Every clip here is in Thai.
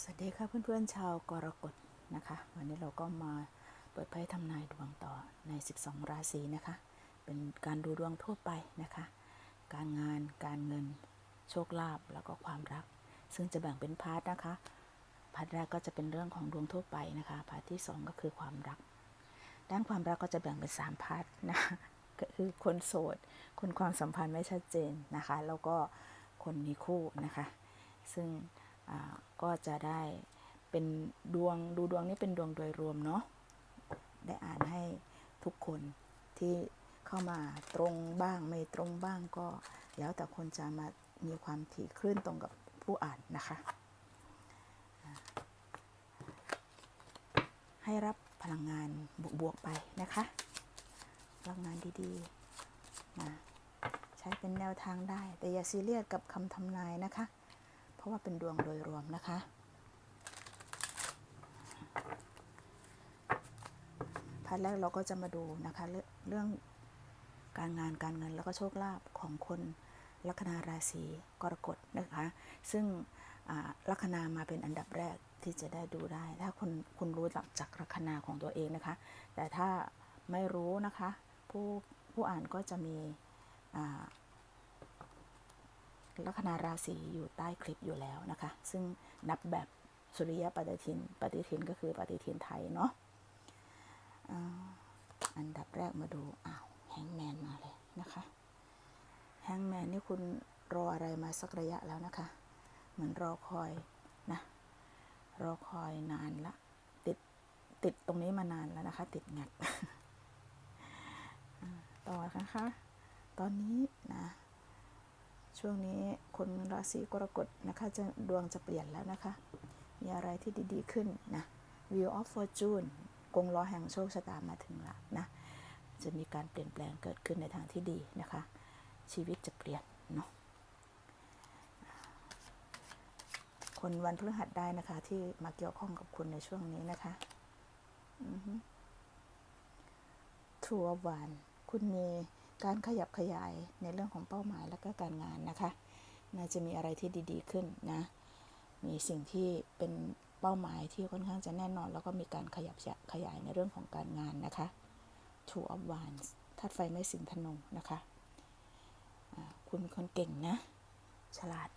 สวัสดีค่ะเพื่อนๆชาวกรกฎนะคะ วันนี้เราก็มาเปิดไพ่ทำนายดวงต่อใน 12 ราศีนะคะ เป็นการดูดวงทั่วไปนะคะ การงานการเงินโชคลาภแล้วก็ความรัก ซึ่งจะแบ่งเป็นพาร์ทนะคะพาร์ทแรกก็จะเป็นเรื่องของดวงทั่วไปนะคะพาร์ทที่ 2 ก็คือความรัก ด้านความรักก็จะแบ่งเป็น 3 พาร์ทนะก็คือคนโสด คนความสัมพันธ์ไม่ชัดเจนนะคะ แล้วก็คนมีคู่นะคะ ซึ่ง ก็จะได้เป็นดวงดูดวงนี้เป็นดวงโดยรวมเนาะได้อ่านให้ทุกคนที่เข้ามาตรงบ้างไม่ตรงบ้างก็ แล้วแต่คนจะมามีความถี่คลื่นตรงกับผู้อ่านนะคะ ให้รับพลังงานบวกๆไปนะคะพลังงานดีๆมาใช้เป็นแนวทางได้ แต่อย่าซีเรียสกับคำทำนายนะคะ เพราะว่าเป็นดวงโดยรวมนะคะ พาร์ทแรกเราก็จะมาดูนะคะ เรื่องการงานการเงินแล้วก็โชคลาภของคนลัคนาราศีกรกฎนะคะ ซึ่งลัคนามาเป็นอันดับแรกที่จะได้ดูได้ ถ้าคุณคุณรู้จักจากลัคนาของตัวเองนะคะ แต่ถ้าไม่รู้นะคะ ผู้ผู้อ่านก็จะมีอ ลัคนาราศีอยู่ใต้คลิปอยู่แล้วนะคะ ซึ่งนับแบบสุริยะปฏิทิน ปฏิทินก็คือปฏิทินไทยเนาะอันดับแรกมาดู อ้าวแฮงแมนมาเลยนะคะแฮงแมนนี่คุณรออะไรมาสักระยะแล้วนะคะ เหมือนรอคอยนะรอคอยนานละ ติดติดตรงนี้มานานแล้วนะคะ ติดงัดต่อนะคะ ตอนนี้นะ ช่วงนี้คนราศีกรกฎนะคะจะดวงจะเปลี่ยนแล้วนะคะ มีอะไรที่ดีๆขึ้นนะ Wheel of Fortune กงล้อแห่งโชคชะตามาถึงแล้วนะ จะมีการเปลี่ยนแปลงเกิดขึ้นในทางที่ดีนะคะ ชีวิตจะเปลี่ยนเนาะคนวันพฤหัสได้นะคะ ที่มาเกี่ยวข้องกับคุณในช่วงนี้นะคะทัวร์วานคุณมี การขยับขยายในเรื่องของเป้าหมายและก็การงานนะคะน่าจะมีอะไรที่ดี ๆ ขึ้นนะ มีสิ่งที่เป็นเป้าหมายที่ค่อนข้างจะแน่นอน แล้วก็มีการขยับขยายในเรื่องของการงานนะคะ Two of Wands ธาตุไฟไม่สิงธนูนะคะคุณเป็นคนเก่งนะ ฉลาด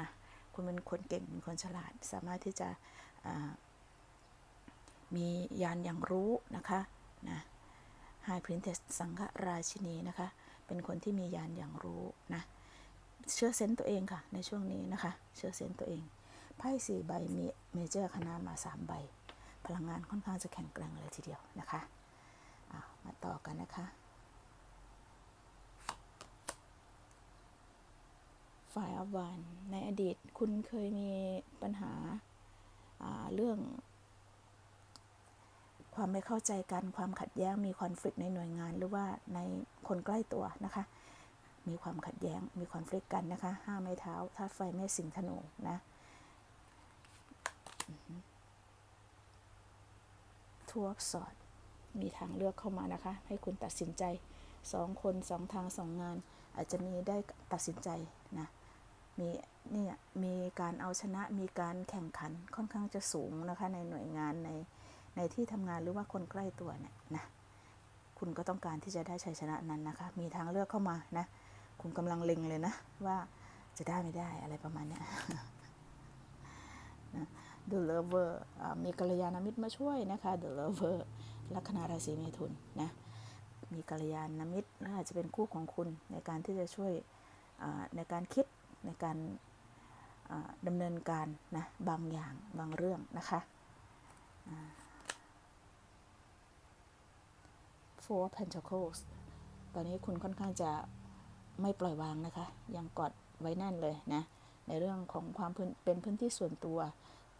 นะ คุณเป็นคนเก่งเป็นคนฉลาด สามารถที่จะมียานอย่างรู้นะคะนะ High Princess สังฆราชินีนะคะ เป็นคนที่มียานอย่างรู้นะ เชื่อเซนต์ตัวเองค่ะ ในช่วงนี้นะคะ เชื่อเซนต์ตัวเอง ไพ่สี่ใบมีเมเจอร์คณะมาสามใบ พลังงานค่อนข้างจะแข็งแกร่งเลยทีเดียวนะคะมาต่อกันนะคะ ฝ่ายอวานในอดีตคุณเคยมีปัญหาาเรื่อง ความไม่เข้าใจกัน ความขัดแย้ง มีคอน FLICT ในหน่วยงานหรือว่าในคนใกล้ตัวนะคะ มีความขัดแย้ง มีคอน FLICT กันนะคะห้าไม้เท้าธาตุไฟแม่สิงธนูนะทัวร์สอดมีทางเลือกเข้ามานะคะ ให้คุณตัดสินใจสองคนสองทางสองงาน อาจจะมีได้ตัดสินใจนะมีเนี่ยมีการเอาชนะมีการแข่งขันค่อนข้างจะสูงนะคะในหน่วยงานใน ในที่ทำงานหรือว่าคนใกล้ตัวเนี่ยนะคุณก็ต้องการที่จะได้ชัยชนะนั้นนะคะ มีทางเลือกเข้ามานะ คุณกำลังเล็งเลยนะ ว่าจะได้ไม่ได้อะไรประมาณเนี้ยนะ The Lover อ่ามีกัลยาณมิตรมาช่วยนะคะ The Lover ลัคนาราศีเมถุนนะมีกัลยาณมิตรและอาจจะเป็นคู่ของคุณในการที่จะช่วยในการคิดในการดำเนินการนะบางอย่างบางเรื่องนะคะ Four of Pentacles ตอนนี้คุณค่อนข้างจะไม่ปล่อยวางนะคะ ยังกอดไว้แน่นเลยนะ ในเรื่องของความเป็นพื้นที่ส่วนตัว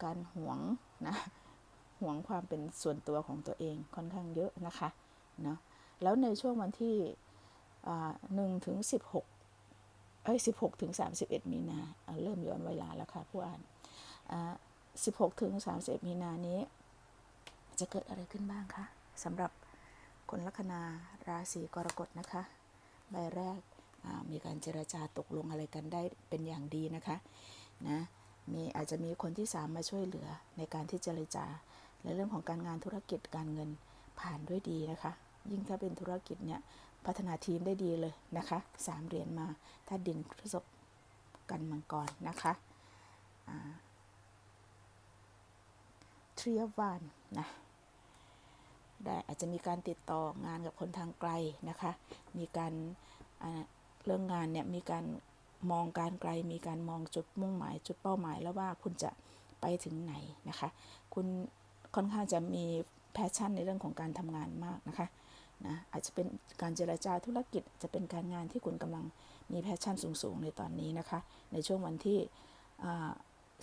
การหวงนะหวงความเป็นส่วนตัวของตัวเองค่อนข้างเยอะนะคะเนาะแล้วในช่วงวันที่หนึ่งถึงสิบหกเอ้ยสิบหกถึงสามสิบเอ็ดมีนาเริ่มย้อนเวลาแล้วค่ะผู้อ่านสิบหกถึงสามสิบเอ็ดมีนานี้ จะเกิดอะไรขึ้นบ้างคะสำหรับ คนลัคนาราศีกรกฎนะคะ ใบแรกมีการเจรจาตกลงอะไรกันได้เป็นอย่างดีนะคะนะมีอาจจะมีคนที่สามมาช่วยเหลือในการที่เจรจาในเรื่องของการงานธุรกิจการเงินผ่านด้วยดีนะคะ ยิ่งถ้าเป็นธุรกิจเนี่ยพัฒนาทีมได้ดีเลยนะคะสามเหรียญมาถ้าดินพฤษภกันมังกรนะคะทรีวานนะ ได้อาจจะมีการติดต่องานกับคนทางไกลนะคะ มีการเรื่องงานเนี่ยมีการมองการไกล มีการมองจุดมุ่งหมาย จุดเป้าหมายแล้วว่าคุณจะไปถึงไหนนะคะ คุณค่อนข้างจะมีแพชชั่นในเรื่องของการทำงานมากนะคะนะอาจจะเป็นการเจรจาธุรกิจจะเป็นการงานที่คุณกำลังมีแพชชั่นสูง ๆ ในตอนนี้นะคะ ในช่วงวันที่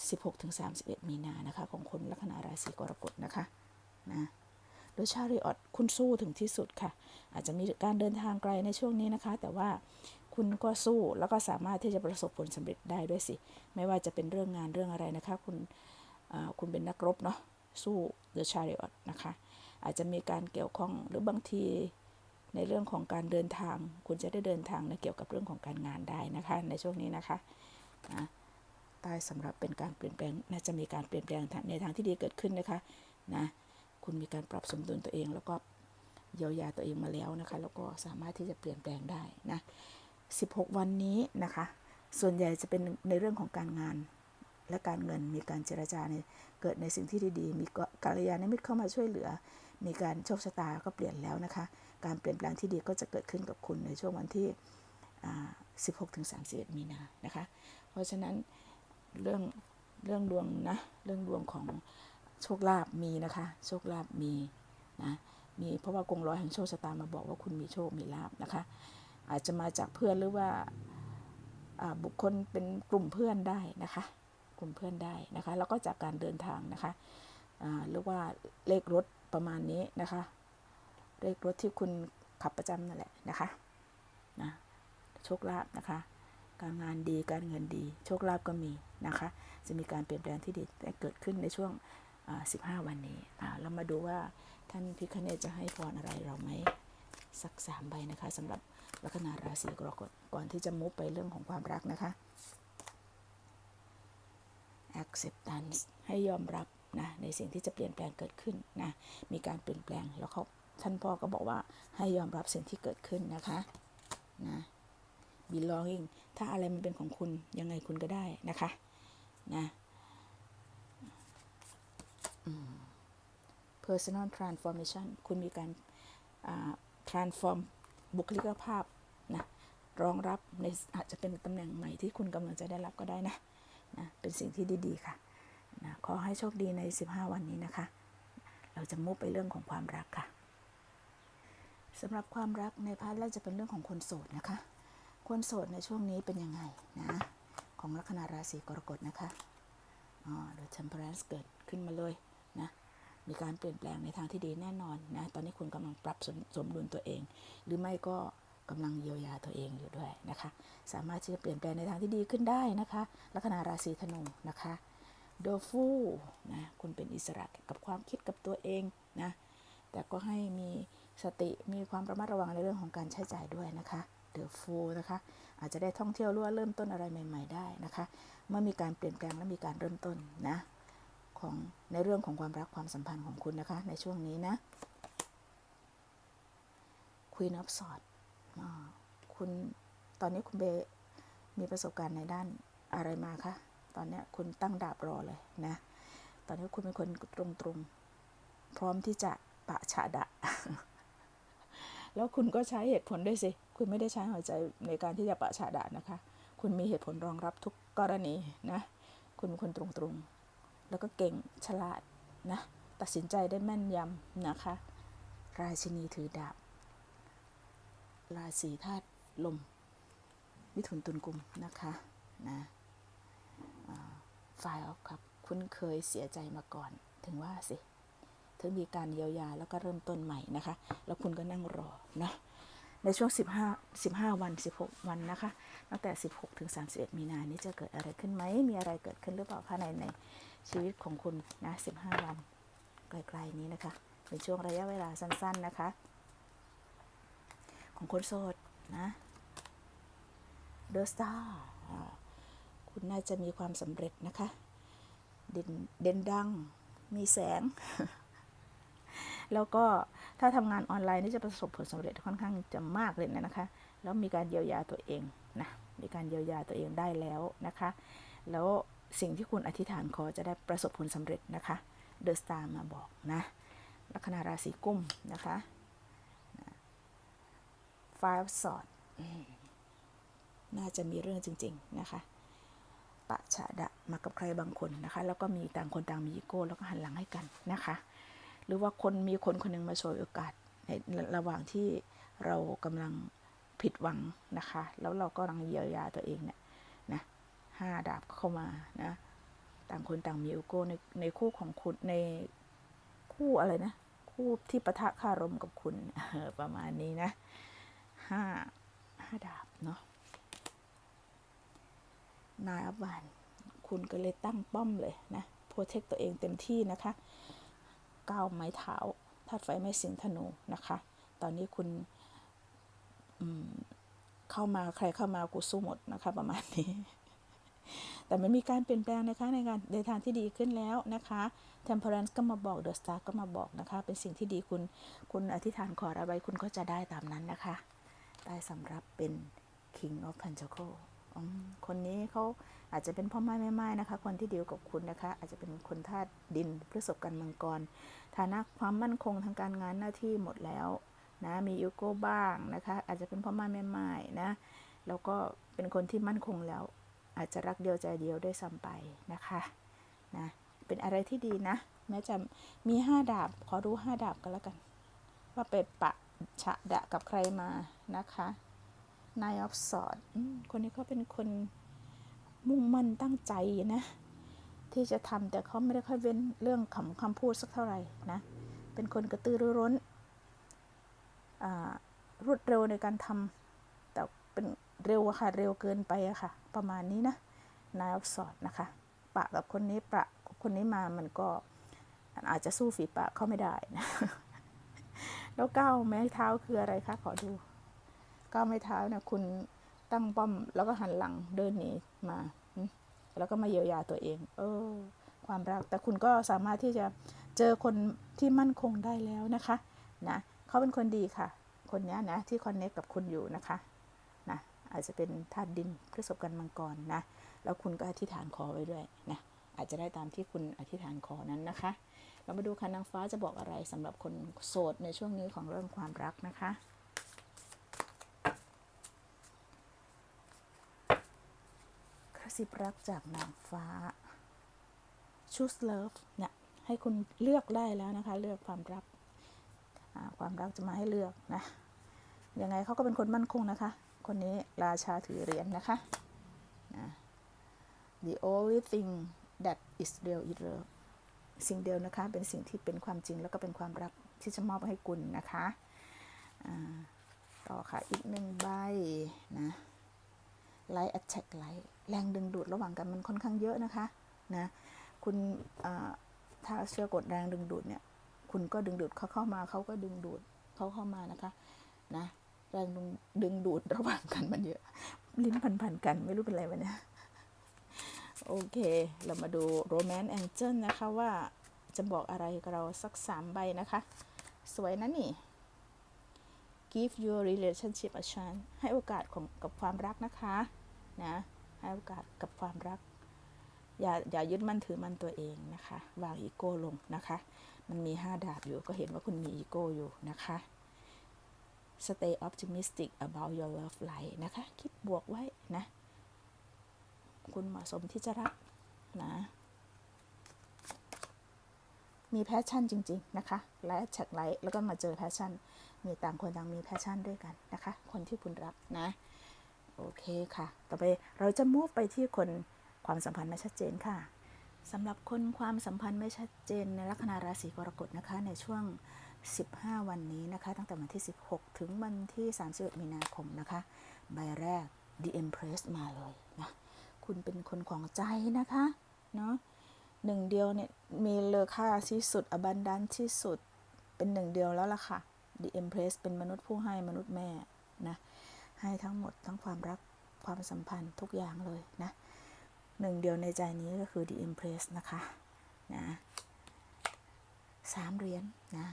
16-31 มีนานะคะ ของคนลัคนาราศีกรกฎนะคะนะ โดยชาริออตคุณสู้ถึงที่สุดค่ะ อาจจะมีการเดินทางไกลในช่วงนี้นะคะ แต่ว่าคุณก็สู้แล้วก็สามารถที่จะประสบผลสำเร็จได้ด้วยสิ ไม่ว่าจะเป็นเรื่องงานเรื่องอะไรนะคะ คุณคุณเป็นนักรบเนาะสู้ The Chariot นะคะ อาจจะมีการเกี่ยวข้องหรือบางทีในเรื่องของการเดินทาง คุณจะได้เดินทางในเกี่ยวกับเรื่องของการงานได้นะคะ ในช่วงนี้นะคะนะใต้สำหรับเป็นการเปลี่ยนแปลงน่าจะมีการเปลี่ยนแปลงในทางที่ดีเกิดขึ้นนะคะนะ คุณมีการปรับสมดุลตัวเอง แล้วก็เยียวยาตัวเองมาแล้วนะคะ แล้วก็สามารถที่จะเปลี่ยนแปลงได้นะ16 วันนี้นะคะ ส่วนใหญ่จะเป็นในเรื่องของการงานและการเงิน มีการเจรจาในเกิดในสิ่งที่ดีๆ มีกัลยาณมิตรเข้ามาช่วยเหลือ มีการโชคชะตาก็เปลี่ยนแล้วนะคะ การเปลี่ยนแปลงที่ดีก็จะเกิดขึ้นกับคุณในช่วงวันที่ 16ถึง31 มีนานะคะ เพราะฉะนั้นเรื่องเรื่องดวงนะ เรื่องดวงของ โชคลาภมีนะคะ โชคลาภมีนะมีเพราะว่ากงร้อยแห่งโชคชะตามาบอกว่าคุณมีโชคมีลาภนะคะ อาจจะมาจากเพื่อนหรือว่าบุคคลเป็นกลุ่มเพื่อนได้นะคะ กลุ่มเพื่อนได้นะคะ แล้วก็จากการเดินทางนะคะหรือว่าเลขรถประมาณนี้นะคะ เลขรถที่คุณขับประจำนั่นแหละนะคะนะโชคลาภนะคะ การงานดีการเงินดี โชคลาภก็มีนะคะ จะมีการเปลี่ยนแปลงที่ดีแต่เกิดขึ้นในช่วง 15 วันนี้เรามาดูว่าท่านพิคเนตจะให้พรอะไรเราไหมสักสามใบนะคะสำหรับลัคนาราศีกรกฎก่อนที่จะมุฟไปเรื่องของความรักนะคะ acceptance ให้ยอมรับนะในสิ่งที่จะเปลี่ยนแปลงเกิดขึ้นนะมีการเปลี่ยนแปลงแล้วเขาท่านพ่อก็บอกว่าให้ยอมรับสิ่งที่เกิดขึ้นนะคะนะ belonging ถ้าอะไรมันเป็นของคุณยังไงคุณก็ได้นะคะนะ personal transformation คุณมีการอ่า transform บุคลิกภาพนะรองรับในอาจจะเป็นตำแหน่งใหม่ที่คุณกำลังจะได้รับก็ได้นะนะเป็นสิ่งที่ดีๆค่ะนะขอให้โชคดีใน 15 วันนี้นะคะ เราจะมุ่งไปเรื่องของความรักค่ะสำหรับความรักในพาร์ทแรกจะเป็นเรื่องของคนโสดนะคะ คนโสดในช่วงนี้เป็นยังไงนะของลัคนาราศีกรกฎนะคะอ๋อ The Temperance เกิดขึ้นมาเลย มีการเปลี่ยนแปลงในทางที่ดีแน่นอนนะ ตอนนี้คุณกำลังปรับสมสมดุลตัวเอง หรือไม่ก็กำลังเยียวยาตัวเองอยู่ด้วยนะคะ สามารถที่จะเปลี่ยนแปลงในทางที่ดีขึ้นได้นะคะลัคนาราศีธนูนะคะโดฟูนะคุณเป็นอิสระกับความคิดกับตัวเองนะแต่ก็ให้มีสติมีความระมัดระวังในเรื่องของการใช้จ่ายด้วยนะคะเดอะฟูนะคะ อาจจะได้ท่องเที่ยวรือว่าเริ่มต้นอะไรใหม่ ๆ ได้นะคะ เมื่อมีการเปลี่ยนแปลงและมีการเริ่มต้นนะ ของในเรื่องของความรักความสัมพันธ์ของคุณนะคะ ในช่วงนี้นะ Queen of Swords อ่าคุณตอนนี้คุณเบมีประสบการณ์ในด้านอะไรมาคะ ตอนนี้คุณตั้งดาบรอเลยนะ ตอนนี้คุณเป็นคนตรงๆ พร้อมที่จะปะฉะดะ แล้วคุณก็ใช้เหตุผลด้วยสิ คุณไม่ได้ใช้หัวใจในการที่จะปะฉะดะนะคะ คุณมีเหตุผลรองรับทุกกรณีนะ คุณเป็นคนตรงๆ แล้วก็เก่งฉลาดนะตัดสินใจได้แม่นยำนะคะ ราชินีถือดาบ ราศีธาตุลม มิถุนตุลกุมนะคะนะฝ่ายออฟครับ คุณเคยเสียใจมาก่อน ถึงว่าสิ ถึงมีการเยียวยาแล้วก็เริ่มต้นใหม่นะคะ แล้วคุณก็นั่งรอนะในช่วง 15 15 วัน 16 วันนะคะ ตั้งแต่ 16 ถึง 31 มีนานี้จะเกิดอะไรขึ้นไหม มีอะไรเกิดขึ้นหรือเปล่าคะในใน ชีวิตของคุณนะ15 วันไกลๆนี้นะคะเป็นช่วงระยะเวลาสั้น ๆนะคะ ของคนโสดนะเดอะสตาร์คุณน่าจะมีความสำเร็จนะคะเด่นเด่นดังมีแสง แล้วก็ถ้าทำงานออนไลน์นี่จะประสบผลสำเร็จค่อนข้างจะมากเลยนะคะ แล้วมีการเยียวยาตัวเองนะมีการเยียวยาตัวเองได้แล้วนะคะ แล้ว สิ่งที่คุณอธิษฐานขอจะได้ประสบผลสำเร็จนะคะ เดอะสตาร์มาบอกนะ ลัคนาราศีกุมนะคะฟาสอดน่าจะมีเรื่องจริง ๆ นะคะปะฉะดะมากับใครบางคนนะคะ แล้วก็มีต่างคนต่างมีอีโก้แล้วก็หันหลังให้กันนะคะ หรือว่าคนมีคนคนหนึ่งมาโชยโอกาสในระหว่างที่เรากำลังผิดหวังนะคะ แล้วเราก็กำลังเยียวยาตัวเองเนี่ย ห้าดาบเข้ามานะ ต่างคนต่างมีอีโก้ในในคู่ของคุณในคู่อะไรนะ คู่ที่ปะทะคารมกับคุณประมาณนี้นะห้าห้าดาบเนาะนายอับบานคุณก็เลยตั้งป้อมเลยนะโปรเทคตัวเองเต็มที่นะคะก้าวไม้เท้าธาตุไฟไม่สิงธนูนะคะ ตอนนี้คุณเข้ามาใครเข้ามากูสู้หมดนะคะประมาณนี้ แต่มันมีการเปลี่ยนแปลงนะคะในการในทางที่ดีขึ้นแล้วนะคะ Temperance ก็มาบอก The Star ก็มาบอกนะคะ เป็นสิ่งที่ดีคุณคุณอธิษฐานขออะไรคุณก็จะได้ตามนั้นนะคะได้สำหรับเป็น King of pentacle คนนี้เขาอาจจะเป็นพ่อไม้แม่ไม้นะคะ คนที่เดียวกับคุณนะคะ อาจจะเป็นคนธาตุดินพฤษภกันมังกร ฐานะความมั่นคงทางการงานหน้าที่หมดแล้วนะมีอีโก้บ้างนะคะ อาจจะเป็นพ่อไม้แม่ไม้นะแล้วก็เป็นคนที่มั่นคงแล้ว อาจจะรักเดียวใจเดียวด้วยซ้ำไปนะคะนะเป็นอะไรที่ดีนะ แม้จะมีห้าดาบขอรู้ห้าดาบกันแล้วกัน ว่าไปปะฉะดะกับใครมานะคะนายออฟสอดคนนี้เขาเป็นคนมุ่งมั่นตั้งใจนะ ที่จะทำแต่เขาไม่ได้ค่อยเว้นเรื่องคำคำพูดสักเท่าไหร่นะ เป็นคนกระตือรือร้นรวดเร็วในการทำ เร็วอะค่ะ เร็วเกินไปอะค่ะ ประมาณนี้นะนายออฟสอดนะคะ ปะกับคนนี้ปะกับคนนี้มามันก็อาจจะสู้ฝีปากเขาไม่ได้นะแล้วก้าวแม้เท้าคืออะไรคะขอดูก้าวไม้เท้าเนี่ยคุณตั้งป้อมแล้วก็หันหลังเดินหนีมา แล้วก็มาเยียวยาตัวเอง เออ ความรัก แต่คุณก็สามารถที่จะเจอคนที่มั่นคงได้แล้วนะคะ นะเขาเป็นคนดีค่ะ คนนี้นะที่คอนเนคกับคุณอยู่นะคะ อาจจะเป็นธาตุดินพฤษภกันมังกรนะ แล้วคุณก็อธิษฐานขอไว้ด้วยนะอาจจะได้ตามที่คุณอธิษฐานขอนั้นนะคะ เรามาดูค่ะนางฟ้าจะบอกอะไรสำหรับคนโสดในช่วงนี้ของเรื่องความรักนะคะกระซิบรักจากนางฟ้า choose love เนี่ยให้คุณเลือกได้แล้วนะคะ เลือกความรักความรักจะมาให้เลือกนะ ยังไงเขาก็เป็นคนมั่นคงนะคะ คนนี้ราชาถือเหรียญนนะคะนะ the only thing that is real is love สิ่งเดียวนะคะ เป็นสิ่งที่เป็นความจริงแล้วก็เป็นความรักที่จะมอบให้คุณนะคะต่อค่ะ อีกหนึ่งใบนะไลท์ attack ไลท์แรงดึงดูดระหว่างกันมันค่อนข้างเยอะนะคะนะคุณถ้าเชื่อกดแรงดึงดูดเนี่ย คุณก็ดึงดูดเขาเข้ามาเขาก็ดึงดูดเขาเข้ามานะคะ นะ แรงดึงดูดระหว่างกันมันเยอะ ลิ้นพันๆกันไม่รู้เป็นอะไรวะเนี่ย โอเค เรามาดูโรแมนต์แองเจิลนะคะว่าจะบอกอะไรกับเราสักสามใบนะคะ สวยนะนี่ give your relationship a chance ให้โอกาสของกับความรักนะคะนะให้โอกาสกับความรัก อย่าอย่ายึดมั่นถือมั่นตัวเองนะคะ วางอีโก้ลงนะคะ มันมีห้าดาบอยู่ก็เห็นว่าคุณมีอีโก้อยู่นะคะ stay optimistic about your love life นะคะ คิดบวกไว้นะ คุณเหมาะสมที่จะรักนะ มีแพชชั่นจริง ๆ นะคะ ไลท์แท็กไลท์แล้วก็มาเจอแพชชั่น มีต่างคนต่างมีแพชชั่นด้วยกันนะคะ คนที่คุณรักนะ โอเคค่ะ ต่อไปเราจะมุ่ไปที่คนความสัมพันธ์ไม่ชัดเจนค่ะสำหรับคนความสัมพันธ์ไม่ชัดเจนในลัคนาราศีกรกฎนะคะในช่วง 15 วันนี้นะคะ ตั้งแต่วันที่ 16 ถึงวันที่ 31 มีนาคมนะคะ ใบแรก The Empress มาเลยนะ คุณเป็นคนของใจนะคะ เนาะหนึ่งเดียวเนี่ย มีเลอค่าที่สุด อบันดันที่สุด เป็นหนึ่งเดียวแล้วล่ะค่ะ The Empress เป็นมนุษย์ผู้ให้มนุษย์แม่นะ ให้ทั้งหมดทั้งความรักความสัมพันธ์ทุกอย่างเลยนะหนึ่งเดียวในใจนี้ก็คือ The Empress นะคะ นะสามเหรียญนะ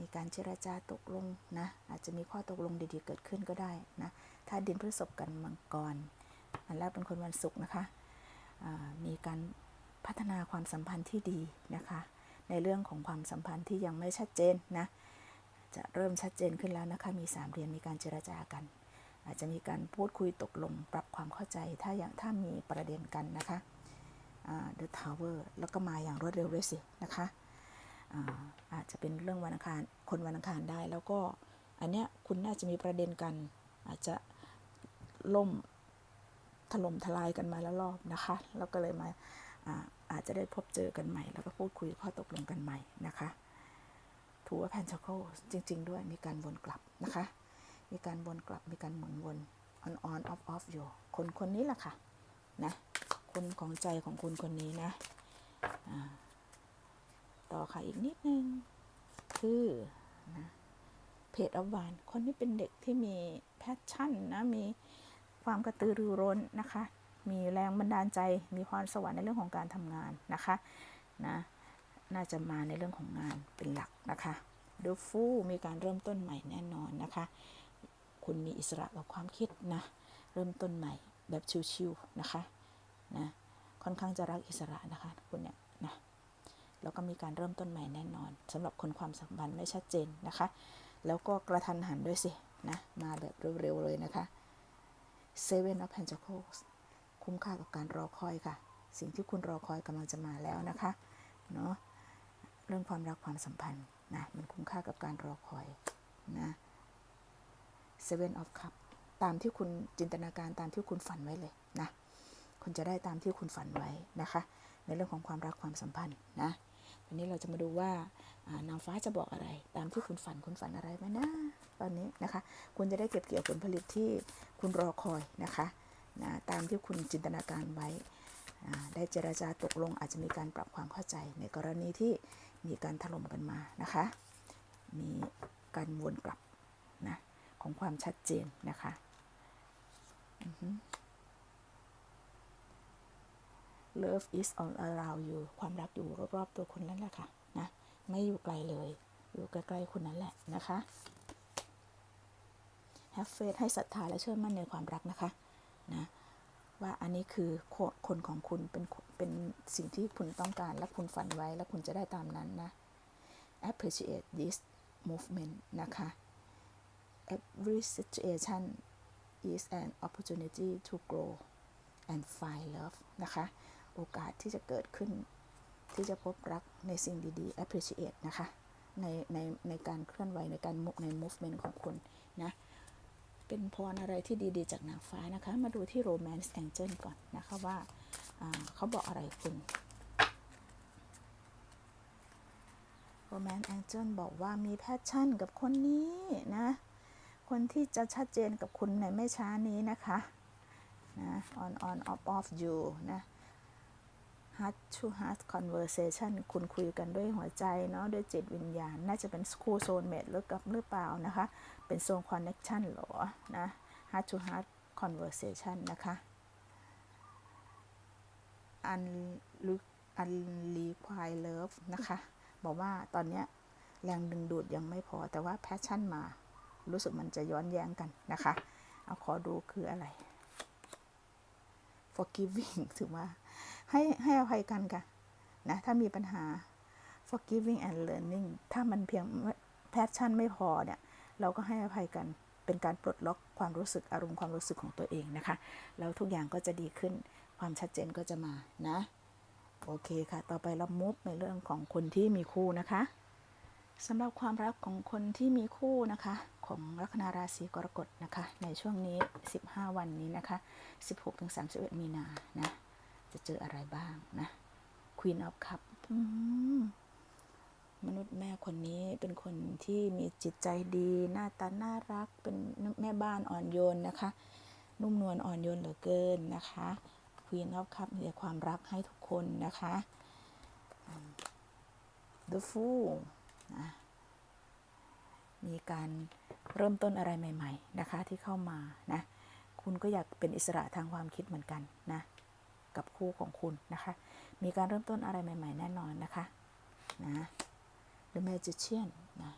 มีการเจรจาตกลงนะอาจจะมีข้อตกลงดีๆเกิดขึ้นก็ได้นะถ้าดินพฤษภกันมังกรอันแรกเป็นคนวันศุกร์นะคะมีการพัฒนาความสัมพันธ์ที่ดีนะคะ ในเรื่องของความสัมพันธ์ที่ยังไม่ชัดเจนนะจะเริ่มชัดเจนขึ้นแล้วนะคะมีสามเรียญมีการเจรจากัน อาจจะมีการพูดคุยตกลงปรับความเข้าใจถ้าอย่างถ้ามีประเด็นกันนะคะอ่า The Tower แล้วก็มาอย่างรวดเร็วด้วยสินะคะ อาจจะเป็นเรื่องวันอังคารคนวันอังคารได้ แล้วก็อันเนี้ยคุณน่าจะมีประเด็นกัน อาจจะล่มถล่มทลายกันมาแล้วรอบนะคะ แล้วก็เลยมาอาอาจจะได้พบเจอกันใหม่ แล้วก็พูดคุยข้อตกลงกันใหม่นะคะถือว่าแพนชโคจริง ๆ ด้วยมีการวนกลับนะคะ มีการวนกลับมีการหมุนวน on on off off อยู่ คนคนนี้แหละค่ะนะคนของใจของคุณคนนี้นะอ่า ต่อค่ะอีกนิดนึง คือนะเพจอวานคนนี้เป็นเด็กที่มีแพชชั่นนะ มีความกระตือรือร้นนะคะ มีแรงบันดาลใจ มีพรสวรรค์ในเรื่องของการทำงานนะคะนะน่าจะมาในเรื่องของงานเป็นหลักนะคะดูฟูมีการเริ่มต้นใหม่แน่นอนนะคะ คุณมีอิสระกับความคิดนะ เริ่มต้นใหม่แบบชิวๆนะคะนะค่อนข้างจะรักอิสระนะคะคุณเนี่ย แล้วก็มีการเริ่มต้นใหม่แน่นอนสำหรับคนความสัมพันธ์ไม่ชัดเจนนะคะ แล้วก็กระทันหันด้วยสินะมาแบบเร็วๆเลยนะคะ Seven of Pentacles คุ้มค่ากับการรอคอยค่ะ สิ่งที่คุณรอคอยกำลังจะมาแล้วนะคะเนาะเรื่องความรักความสัมพันธ์นะมันคุ้มค่ากับการรอคอยนะ Seven of Cup ตามที่คุณจินตนาการตามที่คุณฝันไว้เลยนะคุณจะได้ตามที่คุณฝันไว้นะคะ ในเรื่องของความรักความสัมพันธ์นะ วันนี้เราจะมาดูว่านางฟ้าจะบอกอะไร ตามที่คุณฝันคุณฝันอะไรไหมนะตอนนี้นะคะ คุณจะได้เก็บเกี่ยวผลผลิตที่คุณรอคอยนะคะนะตามที่คุณจินตนาการไว้ ได้เจราจาตกลงอาจจะมีการปรับความเข้าใจในกรณีที่มีการถล่มกันมานะคะ มีการวนกลับนะของความชัดเจนนะคะ Love is all around you ความรักอยู่รอบๆตัวคุณนั่นแหละค่ะนะไม่อยู่ไกลเลย อยู่ใกล้ๆคุณนั่นแหละนะคะ Have faith ให้ศรัทธาและเชื่อมั่นในความรักนะคะนะว่าอันนี้คือคนคนของคุณเป็นเป็นสิ่งที่คุณต้องการและคุณฝันไว้และคุณจะได้ตามนั้นนะ appreciate this movement นะคะ every situation is an opportunity to grow and find love นะคะ โอกาสที่จะเกิดขึ้น ที่จะพบรักในสิ่งดีๆ appreciate นะคะ ในในในการเคลื่อนไหวในการมุใน movement ของคุณนะเป็นพรอะไรที่ดีๆ จากนางฟ้านะคะ มาดูที่ romance angel ก่อนนะคะว่าอ่าเขาบอกอะไรคุณ romance angel บอกว่ามีแพชชั่นกับคนนี้นะ คนที่จะชัดเจนกับคุณในไม่ช้านี้นะคะนะ on on off off you นะ heart to heart conversation คุณคุยกันด้วยหัวใจเนาะด้วยจิตวิญญาณ น่าจะเป็น school soulmate หรือกับหรือเปล่านะคะ เป็น soul connection หรอ นะ heart to heart conversation นะคะ un unrequited love นะคะ บอกว่าตอนเนี้ยแรงดึงดูดยังไม่พอแต่ว่า passion มา รู้สึกมันจะย้อนแย้งกันนะคะ เอาขอดูคืออะไร forgiving ถือว่า ให้ให้อภัยกันค่ะนะถ้ามีปัญหา forgiving and learning ถ้ามันเพียง passion ไม่พอเนี่ยเราก็ให้อภัยกันเป็นการปลดล็อกความรู้สึกอารมณ์ความรู้สึกของตัวเองนะคะ แล้วทุกอย่างก็จะดีขึ้นความชัดเจนก็จะมานะ โอเคค่ะ ต่อไปเรามุกในเรื่องของคนที่มีคู่นะคะสำหรับความรักของคนที่มีคู่นะคะ ของลัคนาราศีกรกฎนะคะ ในช่วงนี้ 15 วันนี้นะคะ 16-31 มีนานะ จะเจออะไรบ้างนะ Queen of Cup มนุษย์แม่คนนี้เป็นคนที่มีจิตใจดี หน้าตาน่ารัก เป็นแม่บ้านอ่อนโยนนะคะ นุ่มนวลอ่อนโยนเหลือเกินนะคะ Queen of Cup มีแต่ความรักให้ทุกคนนะคะ The Fool นะมีการเริ่มต้นอะไรใหม่ ๆ นะคะที่เข้ามานะ คุณก็อยากเป็นอิสระทางความคิดเหมือนกันนะ กับคู่ของคุณนะคะ มีการเริ่มต้นอะไรใหม่ ๆ แน่นอนนะคะนะ The Magician นะ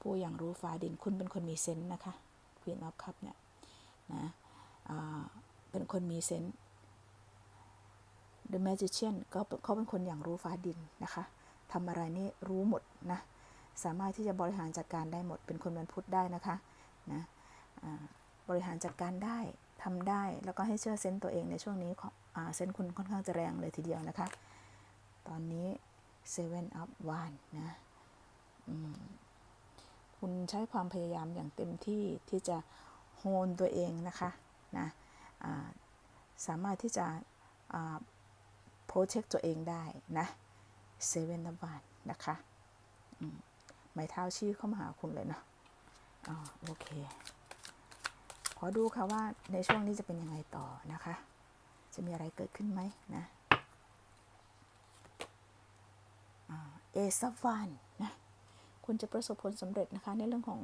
ผู้อย่างรู้ฟ้าดินคุณเป็นคนมีเซนส์นะคะ Queen of Cup เนี่ยนะเป็นคนมีเซนส์ The Magician ก็เขาเป็นคนอย่างรู้ฟ้าดินนะคะทำอะไรนี่รู้หมดนะ สามารถที่จะบริหารจัดการได้หมด เป็นคนวันพุธได้นะคะนะบริหารจัดการได้ทำได้ แล้วก็ให้เชื่อเซนต์ตัวเองในช่วงนี้ของ เซนคุณค่อนข้างจะแรงเลยทีเดียวนะคะ ตอนนี้ Seven of Wands นะคุณใช้ความพยายามอย่างเต็มที่ที่จะโฮนตัวเองนะคะนะาสามารถที่จะโปรเทคตัวเองได้นะเซเว่นนับวันนะคะมไม้เท้าชี้เข้ามาหาคุณเลยเนาะอ๋อโอเค ขอดูค่ะว่าในช่วงนี้จะเป็นยังไงต่อนะคะ จะมีอะไรเกิดขึ้นไหมนะเอซับวันนะคุณจะประสบผลสำเร็จนะคะในเรื่องของ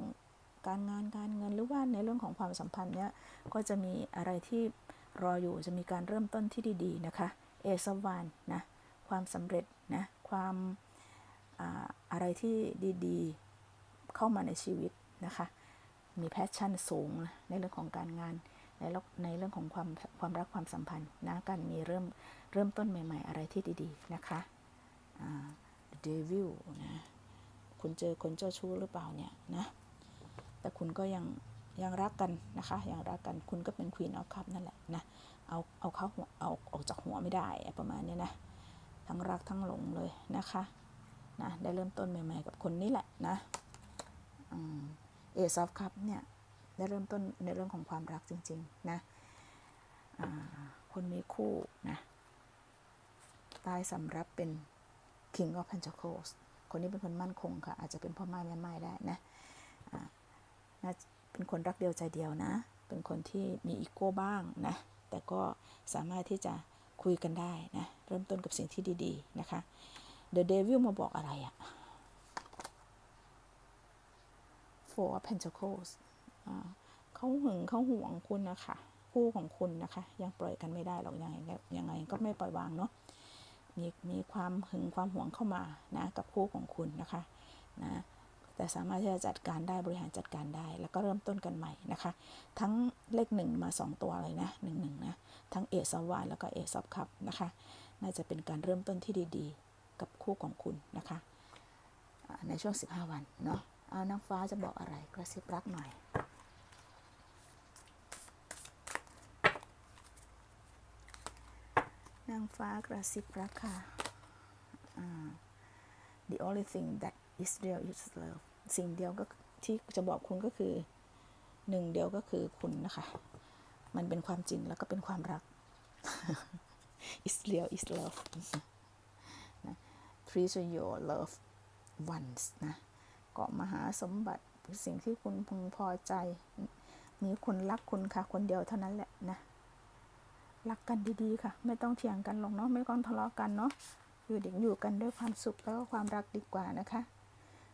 การงานการเงินหรือว่าในเรื่องของความสัมพันธ์เนี้ยก็จะมีอะไรที่รออยู่จะมีการเริ่มต้นที่ดีๆนะคะเอซับวันนะความสำเร็จนะความอาอะไรที่ดีๆเข้ามาในชีวิตนะคะมีแพชชั่นสูงนะในเรื่องของการงาน ในในเรื่องของความความรักความสัมพันธ์นะการมีเริ่มเริ่มต้นใหม่ ๆ อะไรที่ดีๆนะคะเดวิลนะคุณเจอคนเจ้าชู้หรือเปล่าเนี่ยนะแต่คุณก็ยังยังรักกันนะคะยังรักกันคุณก็เป็นควีนออฟคัพนั่นแหละนะเอาเอาเข้าหัวเอาออกจากหัวไม่ได้ประมาณนี้นะทั้งรักทั้งหลงเลยนะคะนะได้เริ่มต้นใหม่ ๆ กับคนนี้แหละนะเอซอฟคัพเนี่ย ได้เริ่มต้นในเรื่องของความรักจริง ๆ นะคนมีคู่นะตายสำรับเป็น King of Pentacles คนนี้เป็นคนมั่นคงค่ะ อาจจะเป็นพ่อไม้แม่ไม้ได้นะนะเป็นคนรักเดียวใจเดียวนะ เป็นคนที่มีอีโก้บ้างนะ แต่ก็สามารถที่จะคุยกันได้นะ เริ่มต้นกับสิ่งที่ดี ๆ นะคะ The Devil มาบอกอะไรอะ Four Pentacles เขาหึงเขาห่วงคุณนะคะคู่ของคุณนะคะ ยังปล่อยกันไม่ได้หรอกยังไงยังไงก็ไม่ปล่อยวางเนาะมีมีความหึงความห่วงเข้ามานะกับคู่ของคุณนะคะนะแต่สามารถที่จะจัดการได้บริหารจัดการได้ แล้วก็เริ่มต้นกันใหม่นะคะ ทั้งเลขหนึ่งมา 2 ตัวเลยนะหนึ่งหนึ่งนะทั้งเอซวานแล้วก็เอซับคับนะคะ น่าจะเป็นการเริ่มต้นที่ดีๆ กับคู่ของคุณนะคะ ในช่วง 15 วันเนาะเอานางฟ้าจะบอกอะไรกระซิบรักหน่อย นางฟ้ากระซิบรักค่ะ the only thing that is real is love สิ่งเดียวก็ที่จะบอกคุณก็คือหนึ่งเดียวก็คือคุณนะคะ มันเป็นความจริงแล้วก็เป็นความรัก is real is love นะ treasure your love once นะเกาะมหาสมบัติสิ่งที่คุณพึงพอใจ มีคนรักคุณค่ะ คนเดียวเท่านั้นแหละนะ รักกันดีๆค่ะ ไม่ต้องเถียงกันหรอกเนาะไม่ต้องทะเลาะกันเนาะอยู่เด็กอยู่กันด้วยความสุขแล้วก็ความรักดีกว่านะคะ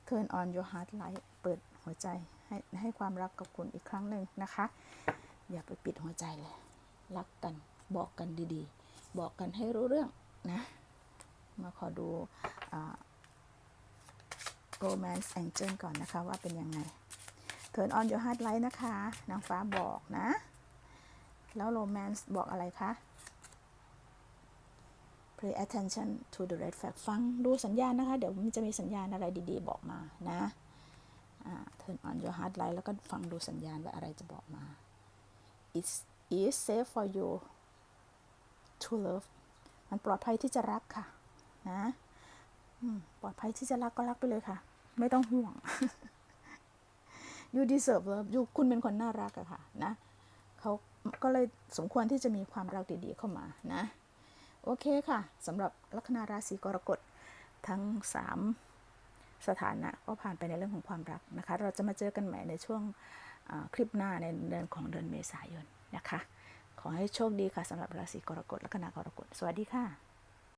Turn on your heart light เปิดหัวใจให้ให้ความรักกับคุณอีกครั้งหนึ่งนะคะ อย่าไปปิดหัวใจเลยรักกันบอกกันดีๆ บอกกันให้รู้เรื่องนะ มาขอดู romance angel ก่อนนะคะว่าเป็นยังไง turn on your heart light นะคะนางฟ้าบอกนะ แล้ว romance บอกอะไรคะ pay attention to the red flag ฟังดูสัญญาณนะคะ เดี๋ยวมันจะมีสัญญาณอะไรดีๆ บอกมานะ turn on your heart light แล้วก็ฟังดูสัญญาณว่าอะไรจะบอกมา it's is safe for you to love มันปลอดภัยที่จะรักค่ะ นะปลอดภัยที่จะรักก็รักไปเลยค่ะ ไม่ต้องห่วง you deserve love you คุณเป็นคนน่ารักอะค่ะ นะเขา ก็เลยสมควรที่จะมีความรักดีๆเข้ามานะ โอเคค่ะสำหรับลัคนาราศีกรกฎทั้ง 3 สถานะก็ผ่านไปในเรื่องของความรักนะคะ เราจะมาเจอกันใหม่ในช่วงคลิปหน้าในเดือนของเดือนเมษายนนะคะ ขอให้โชคดีค่ะสำหรับราศีกรกฎลัคนากรกฎ สวัสดีค่ะ